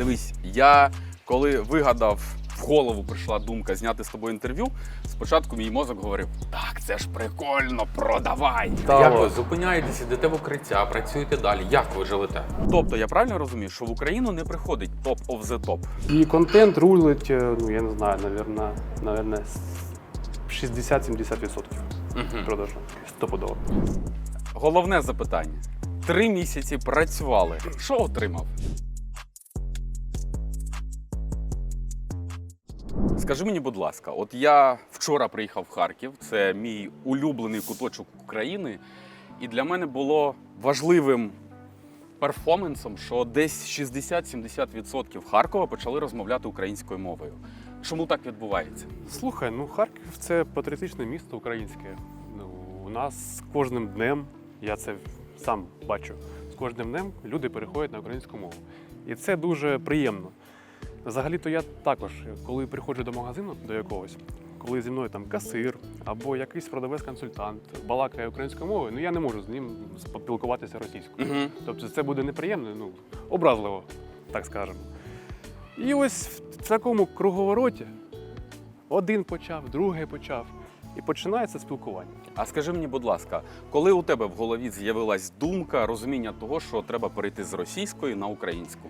Дивись, я коли вигадав, в голову прийшла думка зняти з тобою інтерв'ю, спочатку мій мозок говорив: так, це ж прикольно, продавай. Як ви зупиняєтесь, ідете в укриття, працюєте далі? Як ви живете? Тобто, я правильно розумію, що в Україну не приходить топ of the топ. І контент рулить, е, ну я не знаю, наверное, наверное, 60-70% Угу. продажу. Стопудово. Головне запитання: три місяці працювали. Що отримав? Скажи мені, будь ласка, от я вчора приїхав в Харків, це мій улюблений куточок України, і для мене було важливим перформансом, що десь 60-70% Харкова почали розмовляти українською мовою. Чому так відбувається? Слухай, ну Харків це патріотичне місто українське. Ну, у нас з кожним днем, я це сам бачу, з кожним днем люди переходять на українську мову. І це дуже приємно. Взагалі-то я також, коли приходжу до магазину до якогось, коли зі мною там касир або якийсь продавець-консультант балакає українською мовою, ну я не можу з ним спілкуватися російською. Угу. Тобто це буде неприємно, ну, образливо, так скажемо. І ось в такому круговороті один почав, другий почав, і починається спілкування. А скажи мені, будь ласка, коли у тебе в голові з'явилась думка, розуміння того, що треба перейти з російської на українську?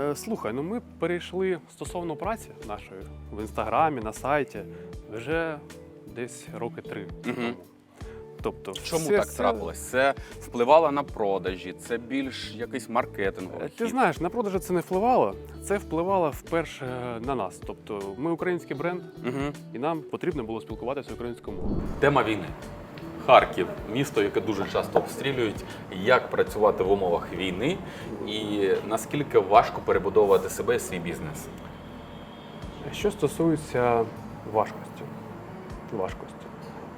Е, слухай, ну ми перейшли стосовно праці нашої в інстаграмі, на сайті вже десь роки три. Тому. Тобто, Чому все так це- трапилось? Це впливало на продажі, це більш якийсь маркетинговий. Е, Ти хід? знаєш, на продажі це не впливало. Це впливало вперше на нас. Тобто, ми український бренд, Угу. і нам потрібно було спілкуватися українською мовою. Тема війни. Харків, місто, яке дуже часто обстрілюють. Як працювати в умовах війни, і наскільки важко перебудовувати себе і свій бізнес? Що стосується важкості, важкості,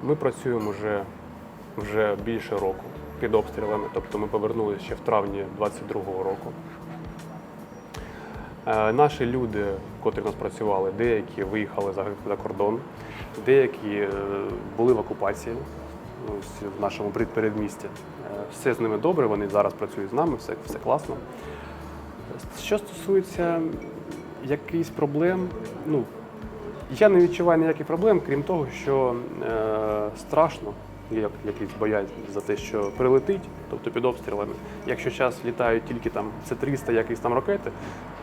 ми працюємо вже, вже більше року під обстрілами, тобто ми повернулися ще в травні 22-го року. Е, Наші люди, котрі в нас працювали, деякі виїхали за, кордон, деякі е, були в окупації в нашому передмісті. Е, Все з ними добре, вони зараз працюють з нами, все, все класно. Що стосується якихось проблем, ну я не відчуваю ніяких проблем, крім того, що е, страшно, як- якийсь боязнь за те, що прилетить, тобто під обстрілами. Якщо час літають тільки там це 300 якісь там ракети,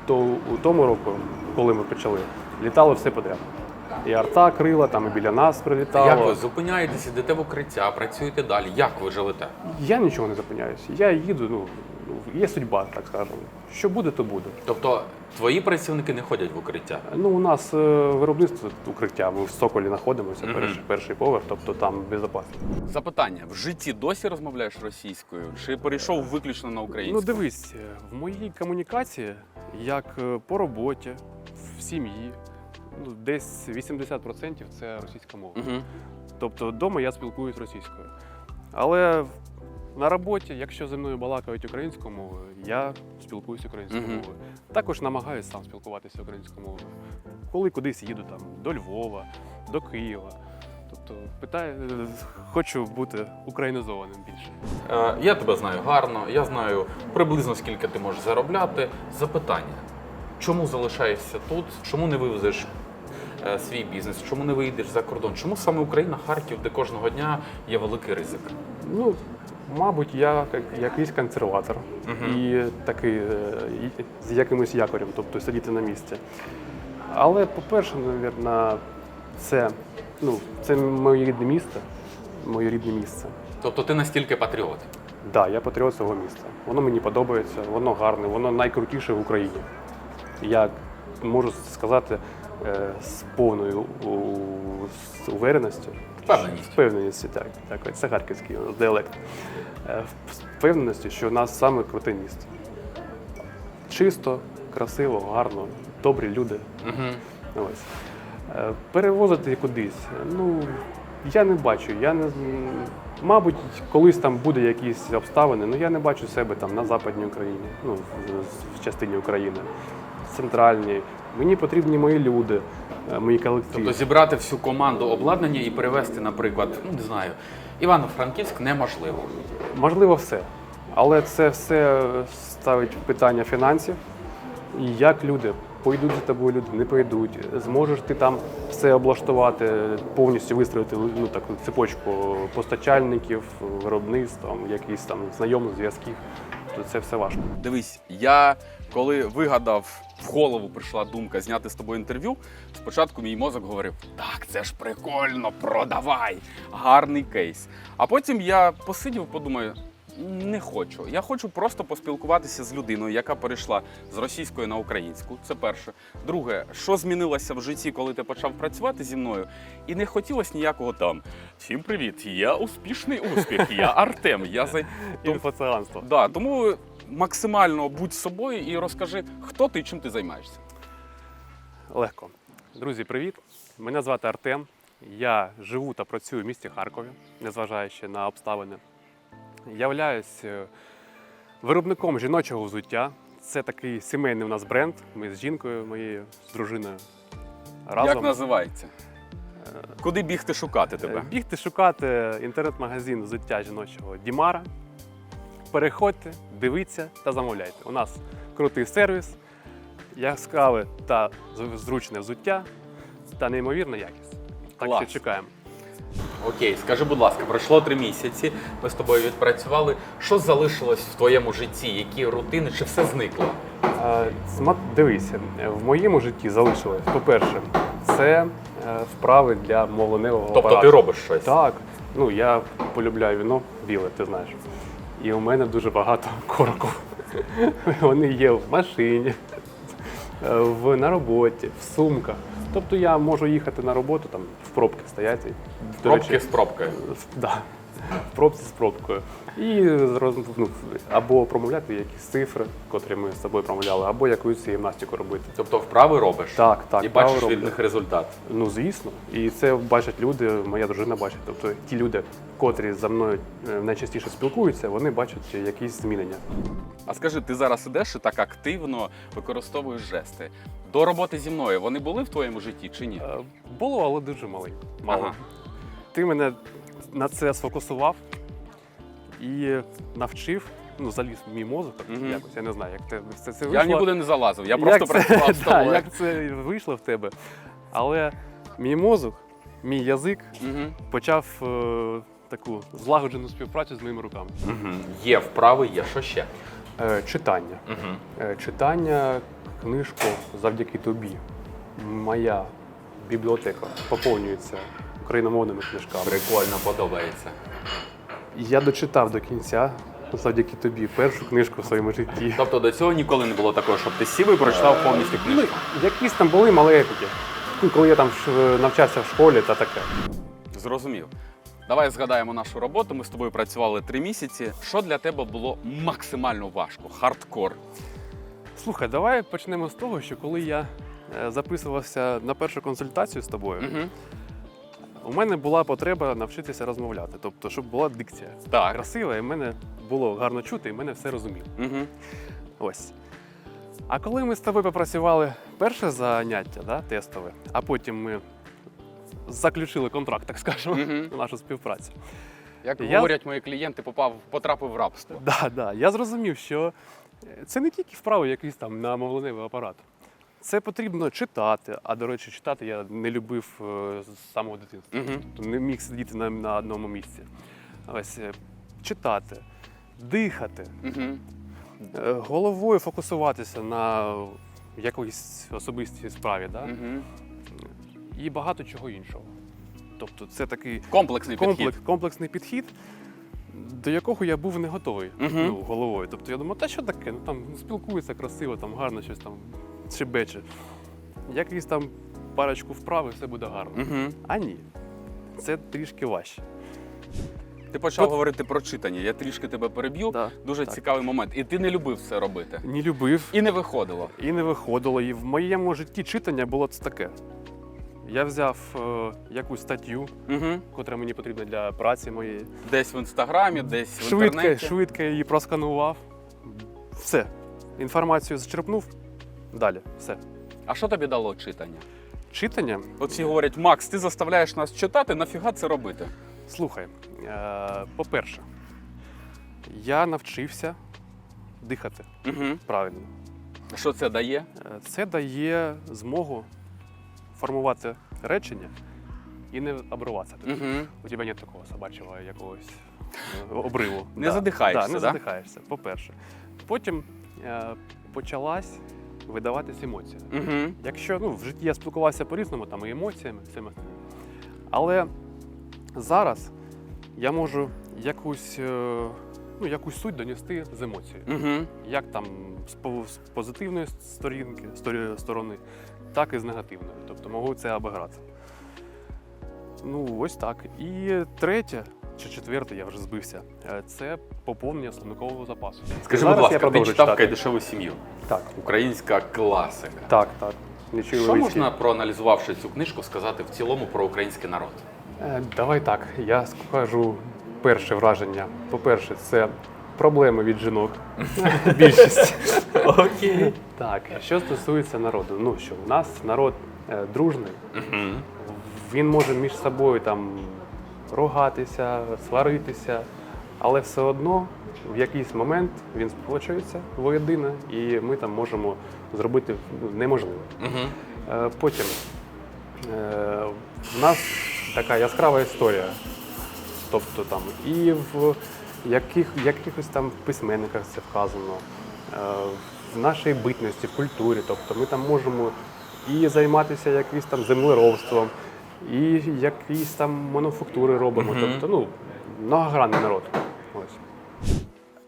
то у тому року, коли ми почали, літало все подряд. І арта крила, там і біля нас прилітало. Як ви зупиняєтесь, ідете в укриття, працюєте далі? Як ви живете? Я нічого не зупиняюся. Я їду, ну, ну, є судьба, так скажемо. Що буде, то буде. Тобто твої працівники не ходять в укриття? Ну, у нас е, виробництво укриття. Ми в Соколі знаходимося, перший, перший поверх, тобто там безпечно. Запитання: в житті досі розмовляєш російською? Чи перейшов виключно на українську? Ну, дивись, е, в моїй комунікації, як е, по роботі, в сім'ї, ну, десь 80% це російська мова. Угу. Тобто вдома я спілкуюсь російською. Але на роботі, якщо зі мною балакають українською мовою, я спілкуюся українською Мгм. мовою. Також намагаюся сам спілкуватися українською мовою. Коли кудись їду там до Львова, до Києва. Тобто питаю, е, хочу бути українізованим більше. Е, Я тебе знаю гарно, я знаю приблизно скільки ти можеш заробляти. Запитання: чому залишаєшся тут? Чому не вивезеш свій бізнес? Чому не виїдеш за кордон? Чому саме Україна, Харків, де кожного дня є великий ризик? Ну, мабуть, я як- якийсь консерватор Мгм. і такий е, з якимось якорем, тобто сидіти на місці. Але, по-перше, мабуть, це, ну, це моє рідне місто, моє рідне місце. Тобто ти настільки патріот. Так, да, я патріот цього міста. Воно мені подобається, воно гарне, воно найкрутіше в Україні. Я можу сказати е, з повною увереністю. Впевненістю. Впевненістю, так. так це харківський діалект. Е, з впевненістю, що у нас саме круте місто. Чисто, красиво, гарно, добрі люди. Угу. Ось. Е, Перевозити кудись. Ну, я не бачу. Я не, мабуть, колись там буде якісь обставини, але я не бачу себе там на Западній Україні, ну, в, в частині України, центральній. Мені потрібні мої люди, е, мої колективи. Тобто зібрати всю команду обладнання і перевезти, наприклад, ну не знаю, Івано-Франківськ неможливо. Можливо, все. Але це все ставить питання фінансів. І як люди пойдуть за тобою, люди не пойдуть. Зможеш ти там все облаштувати, повністю вистроїти ну, таку цепочку постачальників, виробництв, там, якісь там знайомих зв'язків. Це все важко. Дивись, я коли вигадав, в голову прийшла думка зняти з тобою інтерв'ю. Спочатку мій мозок говорив: так, це ж прикольно, продавай, гарний кейс. А потім я посидів, подумаю. Не хочу. Я хочу просто поспілкуватися з людиною, яка перейшла з російської на українську. Це перше. Друге, що змінилося в житті, коли ти почав працювати зі мною, і не хотілося ніякого там. Всім привіт! Я успішний успіх, я Артем. Я за Інфоціанство. Да, тому максимально будь собою і розкажи, хто ти і чим ти займаєшся. Легко. Друзі, привіт! Мене звати Артем. Я живу та працюю в місті Харкові, незважаючи на обставини. Являюсь е, виробником жіночого взуття. Це такий сімейний у нас бренд. Ми з жінкою, моєю, з дружиною разом. Як називається? Куди бігти шукати тебе? Е, Бігти шукати інтернет-магазин взуття жіночого Дімара. Переходьте, дивіться та замовляйте. У нас крутий сервіс, яскраве та зручне взуття та неймовірна якість. Так Клас. що чекаємо. Окей, скажи, будь ласка, пройшло три місяці. Ми з тобою відпрацювали. Що залишилось в твоєму житті? Які рутини? Чи все зникло? Е, сма- Дивися, в моєму житті залишилось, по-перше, це е, вправи для мовленевого Тобто апарату. ти робиш щось? Так. Ну, я полюбляю віно біле, ти знаєш. І у мене дуже багато короків. Вони є в машині, в, на роботі, в сумках. Тобто я можу їхати на роботу, там в пробки стояти. До Пробки речі, з пробкою. Да, в пробці з пробкою. І ну, або промовляти якісь цифри, котрі ми з собою промовляли, або якусь гімнастику робити. Тобто вправи робиш? Так, так, І бачиш від них результат. Ну, звісно. І це бачать люди, моя дружина бачить. Тобто ті люди, котрі за мною е, найчастіше спілкуються, вони бачать якісь змінення. А скажи, ти зараз ідеш і так активно використовуєш жести. До роботи зі мною вони були в твоєму житті чи ні? Е, Було, але дуже малий. Мало. Ага. Ти мене на це сфокусував і навчив. Ну, заліз в мій мозок Мгм. якось. Я не знаю, як це, це, це Я нікуди не залазив, я Як просто це- працював з да, тобою. як це вийшло в тебе. Але мій мозок, мій язик Мгм. почав е, таку злагоджену співпрацю з моїми руками. Мгм. Є вправи, є що ще. Е, читання. Мгм. Е, Читання книжку завдяки тобі. Моя бібліотека поповнюється україномовними книжками. Прикольно, подобається. Я дочитав до кінця завдяки тобі першу книжку в своєму житті. Тобто до цього ніколи не було такого, щоб ти сів і прочитав повністю Ну, якісь там були малі епіки. Ну, коли я там навчався в школі та таке. Зрозумів. Давай згадаємо нашу роботу. Ми з тобою працювали три місяці. Що для тебе було максимально важко? Хардкор. Слухай, давай почнемо з того, що коли я е, записувався на першу консультацію з тобою, Угу. У мене була потреба навчитися розмовляти, тобто, щоб була дикція Так. красива, і мене було гарно чути, і мене все розуміло. Угу. Ось. А коли ми з тобою попрацювали перше заняття, да, тестове, а потім ми заключили контракт, так скажемо, Мгм. нашу співпрацю. Як Я- говорять мої клієнти, попав, потрапив в рабство. Да, да, я зрозумів, що це не тільки вправи якийсь там на мовленевий апарат. Це потрібно читати. А до речі, читати я не любив е, з самого дитинства. Угу. Не міг сидіти на, на одному місці. Ось е, читати, дихати, Угу. головою фокусуватися на якоїсь особистій справі, да? Угу. і багато чого іншого. Тобто це такий Комплексний комплекс, підхід. комплексний підхід, до якого я був не готовий Мгм. ну, головою. Тобто я думав, та що таке? Ну там спілкується красиво, там гарно щось там шибече. Якийсь там парочку вправ і все буде гарно. Угу. А ні. Це трішки важче. Ти почав От- говорити про читання. Я трішки тебе переб'ю. Да, Дуже так. цікавий момент. І ти не любив це робити. Не любив І не виходило. і не виходило. І в моєму житті читання було це таке. Я взяв е, якусь статтю, Угу. котра мені потрібна для праці моєї. Десь в інстаграмі, десь в Швидко, інтернеті. швидко її просканував. Все. Інформацію зачерпнув. Далі. Все. А що тобі дало читання? Читання. От всі говорять, Макс, ти заставляєш нас читати, нафіга це робити? Слухай, е, по-перше, я навчився дихати Угу. правильно. Що це дає? Е, Це дає змогу формувати речення і не обриватися. Угу. У тебе нет такого собачого якогось е, обриву. Не задихаєшся, да? Не да? задихаєшся, по-перше. Потім е, почалась видаватись емоція. Угу. Якщо ну, в житті я спілкувався по-різному, там і емоціями, всім. Але зараз я можу якусь, е, ну, якусь суть донести з емоцією. Угу. Як там з, позитивної сторінки, сторі- сторони, так і з негативної. Тобто можу це обіграти. Ну, ось так. І третє чи четверте, я вже збився, е, це поповнення словникового запасу. Скажи, будь ласка, ти читав. «Кайдашеву сім'ю. Так, Українська класика. так, так. Нічого Що можна, проаналізувавши цю книжку, сказати в цілому про український народ? Е, Давай так. Я скажу перше враження. По-перше, це проблеми від жінок. Більшість. Окей. Так, що стосується народу, ну що у нас народ е, дружний, він може між собою там ругатися, сваритися, але все одно в якийсь момент він сплочується воєдино, і ми там можемо зробити неможливе. Е, Потім е, в нас така яскрава історія. Тобто там і в яких, якихось там письменниках це вказано, е, в нашій битності, в культурі. Тобто ми там можемо і займатися якимось там землеробством, і якісь там мануфактури робимо. Мгм. Тобто, ну, многогранний народ. Ось.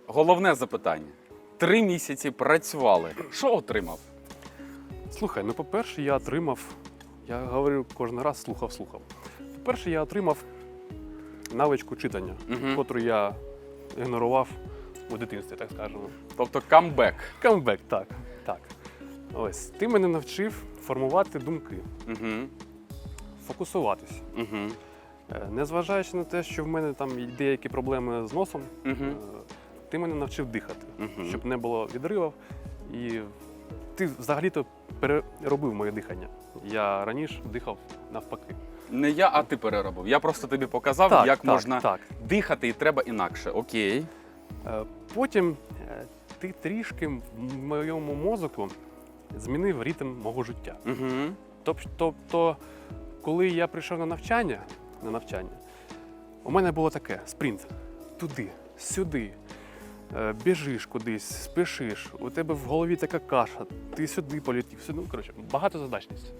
Головне запитання. Три місяці працювали. Що отримав? Слухай, ну по-перше, я отримав, я говорю кожен раз слухав, слухав. По-перше, я отримав навичку читання, Мгм. котру я ігнорував у дитинстві, так скажемо. Тобто камбек. Камбек, так. так. Ось, ти мене навчив формувати думки, Угу. Фокусуватися. Угу. Е, Незважаючи на те, що в мене там деякі проблеми з носом, Угу. ти мене навчив дихати, Мгм. щоб не було відривів. І ти взагалі-то переробив моє дихання. Я раніше дихав навпаки. Не я, а ти переробив. Я просто тобі показав, так, як так, можна Так. дихати і треба інакше. Окей. Е, Потім ти трішки в моєму мозку змінив ритм мого життя. Угу. Тоб- Тобто, коли я прийшов на навчання, на навчання, у мене було таке спринт. Туди, сюди. Е, Біжиш кудись, спішиш, у тебе в голові така каша, ти сюди полетів, сюди. Ну, коротше, багатозадачність.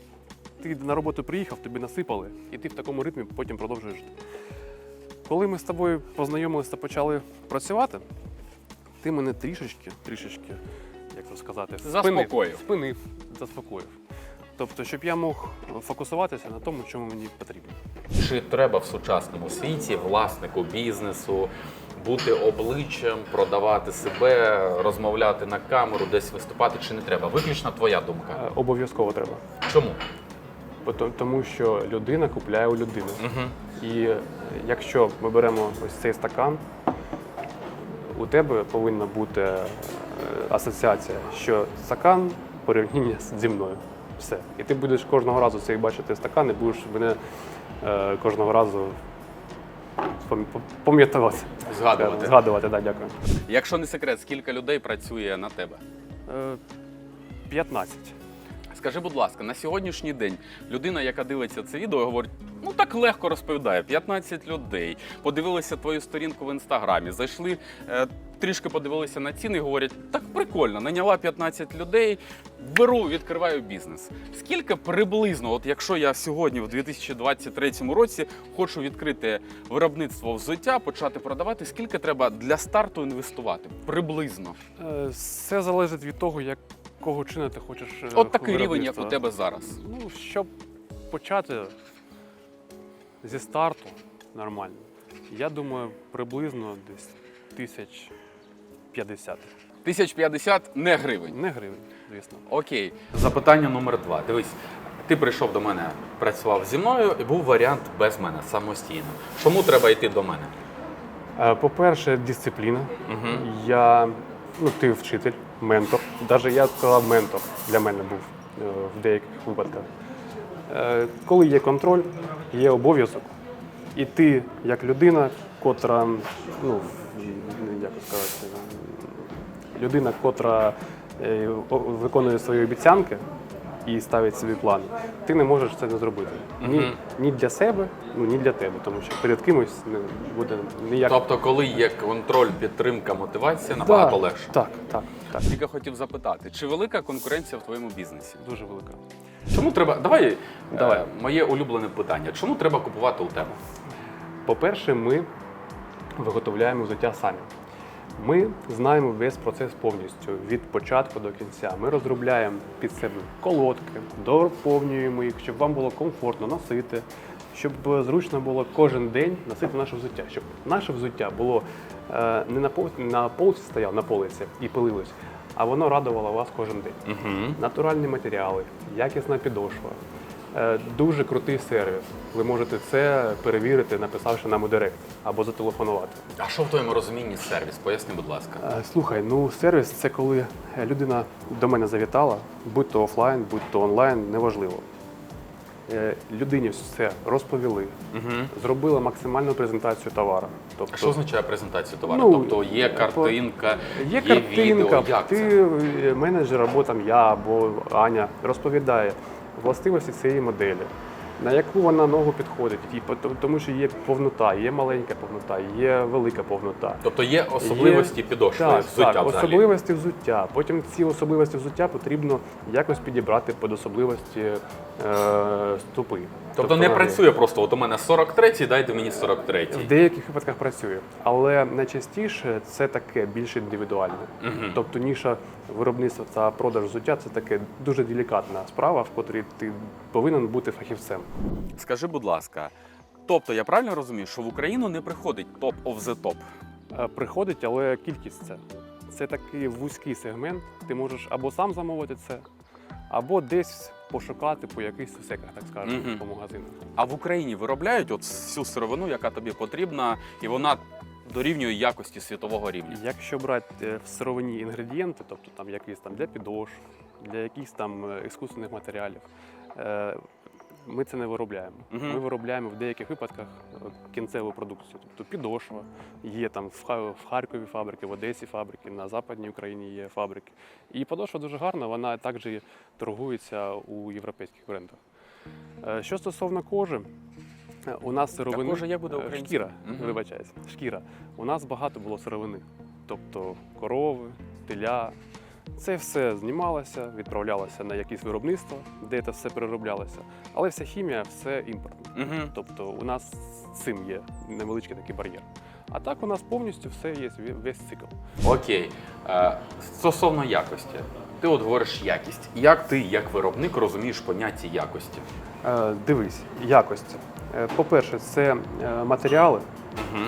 Ти на роботу приїхав, тобі насипали, і ти в такому ритмі потім продовжуєш жити. Коли ми з тобою познайомилися та почали працювати, ти мене трішечки, трішечки, як це сказати, Заспокоїв. спинив, спинив, заспокоїв. Тобто, щоб я мог фокусуватися на тому, чому мені потрібно. Чи треба в сучасному світі власнику бізнесу бути обличчям, продавати себе, розмовляти на камеру, десь виступати, чи не треба? Виключно твоя думка. Е, Обов'язково треба. Чому? Тому що людина купляє у людини. Угу. І якщо ми беремо ось цей стакан, у тебе повинна бути е, асоціація, що стакан порівняння зі мною. Все. І ти будеш кожного разу цей бачити стакан і будеш мене е, кожного разу пам'ятувати. Згадувати. Згадувати, так, дякую. Якщо не секрет, скільки людей працює на тебе? Е, 15. Скажи, будь ласка, на сьогоднішній день людина, яка дивиться це відео, говорить: ну так легко розповідає, 15 людей. Подивилися твою сторінку в інстаграмі, зайшли, е, трішки подивилися на ціни і говорять, так прикольно, наняла 15 людей, беру, відкриваю бізнес. Скільки приблизно, от якщо я сьогодні, в 2023 році, хочу відкрити виробництво взуття, почати продавати, скільки треба для старту інвестувати? Приблизно. Е, Все залежить від того, якого чину ти хочеш. е, От такий рівень, як у тебе зараз. Ну, щоб почати зі старту нормально, я думаю, приблизно десь тисяч 50. 1050 не гривень. Не гривень, звісно. Окей. Запитання номер два. Дивись, ти прийшов до мене, працював зі мною, і був варіант без мене самостійно. Чому треба йти до мене? Е, По-перше, дисципліна. Угу. Я, ну, ти вчитель, ментор. Навіть я сказав, ментор для мене був е, в деяких випадках. Е, Коли є контроль, є обов'язок. І ти, як людина, котра, ну, як сказати, людина, котра е, виконує свої обіцянки і ставить собі план, ти не можеш це не зробити. Ні, ні для себе, ну ні для тебе, тому що перед кимось не буде ніяк. Тобто, коли є контроль, підтримка, мотивація, набагато Да, легше. Так, так, так. Тільки хотів запитати, чи велика конкуренція в твоєму бізнесі? Дуже велика. Чому треба? Давай, Давай. Е, моє улюблене питання. Чому треба купувати у тебе? По-перше, ми виготовляємо взуття самі. Ми знаємо весь процес повністю від початку до кінця. Ми розробляємо під себе колодки, доповнюємо їх, щоб вам було комфортно носити, щоб зручно було кожен день носити наше взуття, щоб наше взуття було е, не на пол- на полці стояло на полиці і пилилось, а воно радувало вас кожен день. Угу. Натуральні матеріали, якісна підошва, е, дуже крутий сервіс. Ви можете це перевірити, написавши нам у директ або зателефонувати. А що в твоєму розумінні сервіс? Поясни, будь ласка. Е, Слухай, ну сервіс це коли людина до мене завітала, будь то офлайн, будь то онлайн, неважливо. Е, Людині все розповіли, Угу. зробили максимальну презентацію товару. Тобто, що означає презентація товару? Ну, тобто є картинка, Є відео. картинка, Як ти це? е, менеджер або там я, або Аня розповідає властивості цієї моделі, на яку вона ногу підходить. То- тому що є повнота, є маленька повнота, є велика повнота. Тобто є особливості підошви Так, взуття так, взагалі. особливості взуття. Потім ці особливості взуття потрібно якось підібрати під особливості е, стопи. Тобто не працює просто, от у мене 43-й, дайте мені 43-й. В деяких випадках працює, але найчастіше це таке більш індивідуальне. Мгм. Тобто ніша виробництва та продаж взуття це таке дуже делікатна справа, в котрій ти повинен бути фахівцем. Скажи, будь ласка, тобто я правильно розумію, що в Україну не приходить топ of the top? Е, Приходить, але кількість це. Це такий вузький сегмент. Ти можеш або сам замовити це, або десь пошукати по якихось сусеках, так скажемо, Мгм. по магазинах. А в Україні виробляють от всю сировину, яка тобі потрібна, і вона дорівнює якості світового рівня. Якщо брати е, в сировині інгредієнти, тобто там якісь там для підошв, для якихось там е, іскусственних матеріалів, ми це не виробляємо. Мгм. Ми виробляємо в деяких випадках кінцеву продукцію, тобто підошва. Є там в Харкові фабрики, в Одесі фабрики, на Западній Україні є фабрики. І подошва дуже гарна, вона також торгується у європейських брендах. Е, Що стосовно кожи, е, у нас сировини. кожа як буде е, українською? Шкіра, Мгм. вибачаюсь, шкіра. У нас багато було сировини, тобто корови, теля. Це все знімалося, відправлялося на якесь виробництво, де це все перероблялося. Але вся хімія, все імпортне. Угу. Тобто у нас з цим є невеличкий такий бар'єр. А так у нас повністю все є, весь цикл. Окей. Е, стосовно якості. Ти от говориш якість. Як ти, як виробник, розумієш поняття якості? Е, дивись, якості. Е, по-перше, це матеріали Угу.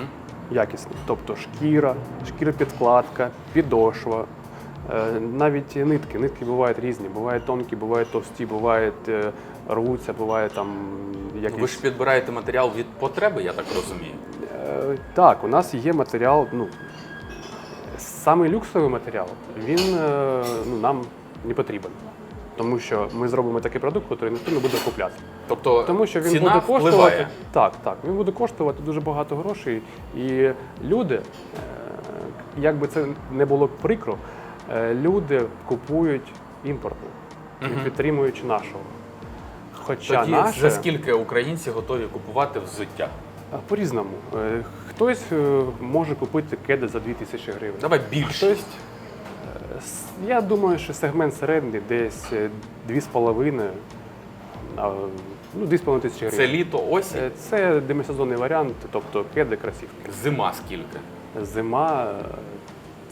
якісні, тобто шкіра, шкіропідкладка, підошва. Е, Навіть нитки. Нитки бувають різні. Бувають тонкі, бувають товсті, бувають е, рвуться, буває там якісь. Ви ж підбираєте матеріал від потреби, я так розумію. Е, Так, у нас є матеріал, ну, самий люксовий матеріал, він ну, нам не потрібен. Тому що ми зробимо такий продукт, який ніхто не буде купляти. Тобто Тому що він ціна буде коштувати. впливає. Так, так, він буде коштувати дуже багато грошей. І люди, як би це не було прикро, люди купують імпортне, не Мгм. підтримуючи нашого. Хоча Тоді наше... за скільки українці готові купувати взуття? По-різному. Е, Хтось е, може купити кеди за 2000 гривень. Давай більшість. Е, с- Я думаю, що сегмент середній десь е, 2,5, а, ну, 2,5 тисячі гривень. Це літо, осінь, Е, Це демисезонний варіант, тобто кеди, красівки. зима скільки. Зима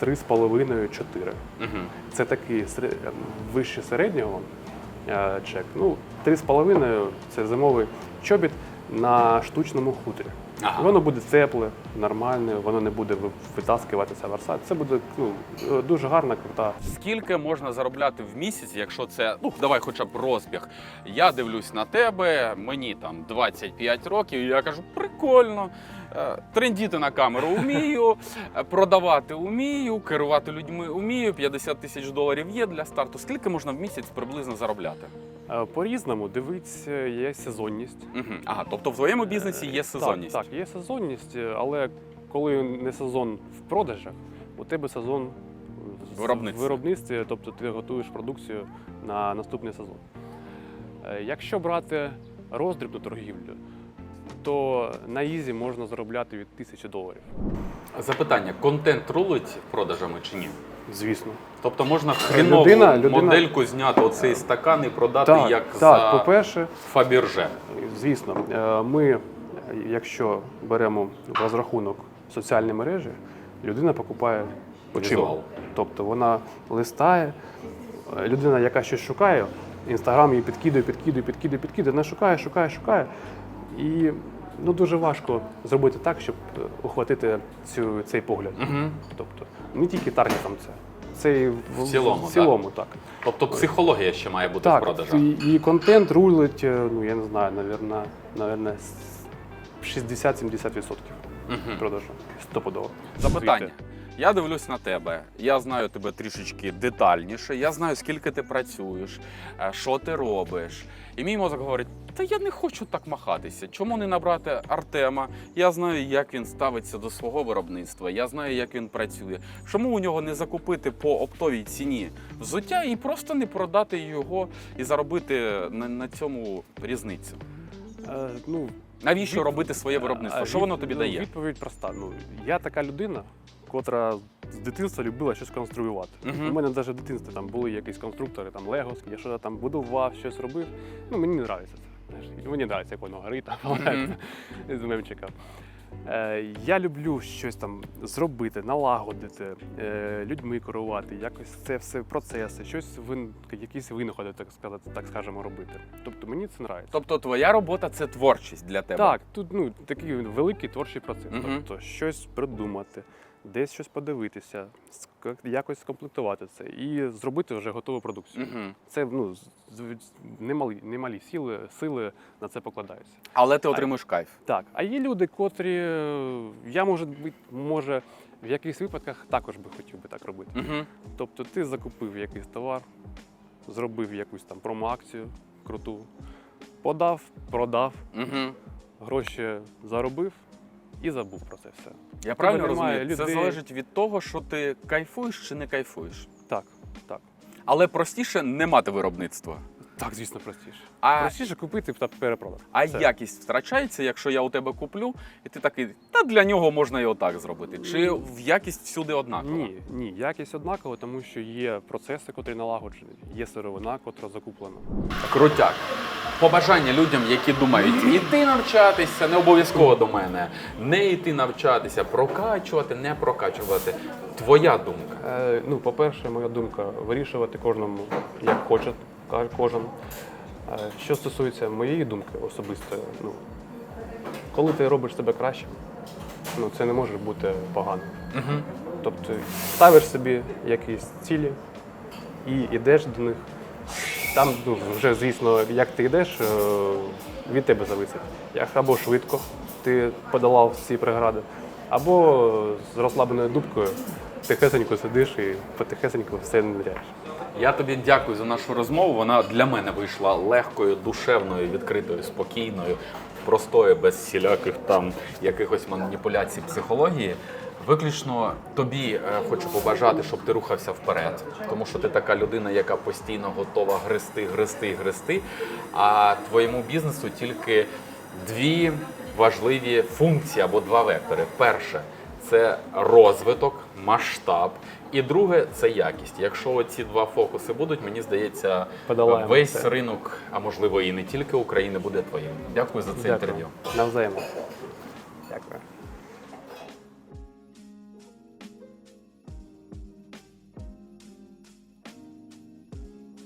3,5-4. Угу. Це такий вище середнього е, чек. Ну, 3,5 це зимовий чобіт на штучному хутрі. Ага. Воно буде тепле, нормальне, воно не буде ви- витаскуватися верса. Це буде ну, дуже гарна, крута. Скільки можна заробляти в місяць, якщо це, ну давай хоча б розбіг. Я дивлюсь на тебе, мені там 25 років, і я кажу, прикольно. Е, Трендіти на камеру вмію, е, продавати вмію, керувати людьми вмію, 50 тисяч доларів є для старту. Скільки можна в місяць приблизно заробляти? Е, По-різному, дивись, е, є сезонність. Угу. Ага, тобто в твоєму бізнесі є сезонність. Так, так, є сезонність, але коли не сезон в продажах, у тебе сезон В виробництві, тобто ти готуєш продукцію на наступний сезон. Якщо брати роздрібну торгівлю, то на Ізі можна заробляти від тисячі доларів. Запитання: контент рулить продажами чи ні? Звісно. Тобто можна хренову Людина- людина- модельку зняти оцей стакан і продати Так, як так, за по-перше, Фабірже. Звісно, Е, ми, е, якщо беремо в розрахунок соціальні мережі, людина покупає очима. Візуал. Тобто вона листає, е, людина, яка щось шукає, інстаграм її підкидує, підкидує, підкидує, підкидує, вона шукає, шукає, шукає. І ну, дуже важко зробити так, щоб е, ухватити цю, цей погляд. Угу. Тобто не тільки таргетом це. Це і в, В цілому, в цілому так. Тобто психологія ще має бути в продажах. і, і контент рулить, е, ну я не знаю, навірно, навірно, с- 60-70% Мгм. продажу. Стопудово. Запитання. Я дивлюсь на тебе. Я знаю тебе трішечки детальніше. Я знаю, скільки ти працюєш, е, що ти робиш. І мій мозок говорить: та я не хочу так махатися. Чому не набрати Артема? Я знаю, як він ставиться до свого виробництва. Я знаю, як він працює. Чому у нього не закупити по оптовій ціні взуття і просто не продати його і заробити на, на цьому різницю? Е, ну, Навіщо Від- робити своє виробництво? Що від- воно тобі ну, дає? Відповідь проста. Ну, я така людина, котра з дитинства любила щось конструювати. Мгм. У мене навіть в дитинстві там були якісь конструктори, там Лего, я що там будував, щось робив. Ну, мені не подобається це. знаєш. Мені подобається, як воно горить, там, Мгм. з мемчика. Е, я люблю щось там зробити, налагодити, е, людьми керувати, якось це все процеси, щось вин, якісь винаходи, так сказати, так скажемо, робити. Тобто мені це подобається. Тобто твоя робота це творчість для тебе. Так, тут ну такий великий творчий процес. Мгм. Тобто щось придумати, десь щось подивитися, якось скомплектувати це і зробити вже готову продукцію. Угу. Це ну немалі, немалі сили, сили на це покладаються. Але ти отримуєш кайф. Так, а є люди, котрі е, я може бути, може в якихось випадках також би хотів би так робити. Угу. Тобто ти закупив якийсь товар, зробив якусь там промо-акцію круту, подав, продав, Угу. гроші заробив і забув про це все. Я правильно розумію? розумію? Це залежить від того, що ти кайфуєш чи не кайфуєш. Так, так. Але простіше не мати виробництва. Так, звісно, простіше. А, Простіше купити та перепродати. а Все. якість втрачається, якщо я у тебе куплю, і ти такий, та для нього можна і отак зробити. Чи в якість всюди однакова? Ні, ні, якість однакова, тому що є процеси, котрі налагоджені, є сировина, котра закуплена. Крутяк. Побажання людям, які думають, іти навчатися, не обов'язково до мене, не йти навчатися, прокачувати, не прокачувати. Твоя думка. Е, ну, по-перше, моя думка вирішувати кожному як хоче, кожен. Е, що стосується моєї думки особистої, ну, коли ти робиш себе кращим, ну, це не може бути погано. Угу. Тобто ставиш собі якісь цілі і йдеш до них. Там ну, вже, звісно, як ти йдеш, е, від тебе зависить. Як або швидко ти подолав всі прегради, або з розслабленою дубкою тихесенько сидиш і потихесенько все ниряєш. Я тобі дякую за нашу розмову. Вона для мене вийшла легкою, душевною, відкритою, спокійною, простою, без всіляких там якихось маніпуляцій психології. Виключно тобі е, хочу побажати, щоб ти рухався вперед, тому що ти така людина, яка постійно готова гристи, гристи, гристи. А твоєму бізнесу тільки дві важливі функції або два вектори. Перше це розвиток, масштаб. І друге це якість. Якщо ці два фокуси будуть, мені здається, Подолаємо весь це. ринок, а можливо і не тільки України, буде твоїм. Дякую за це інтерв'ю. Навзаємно.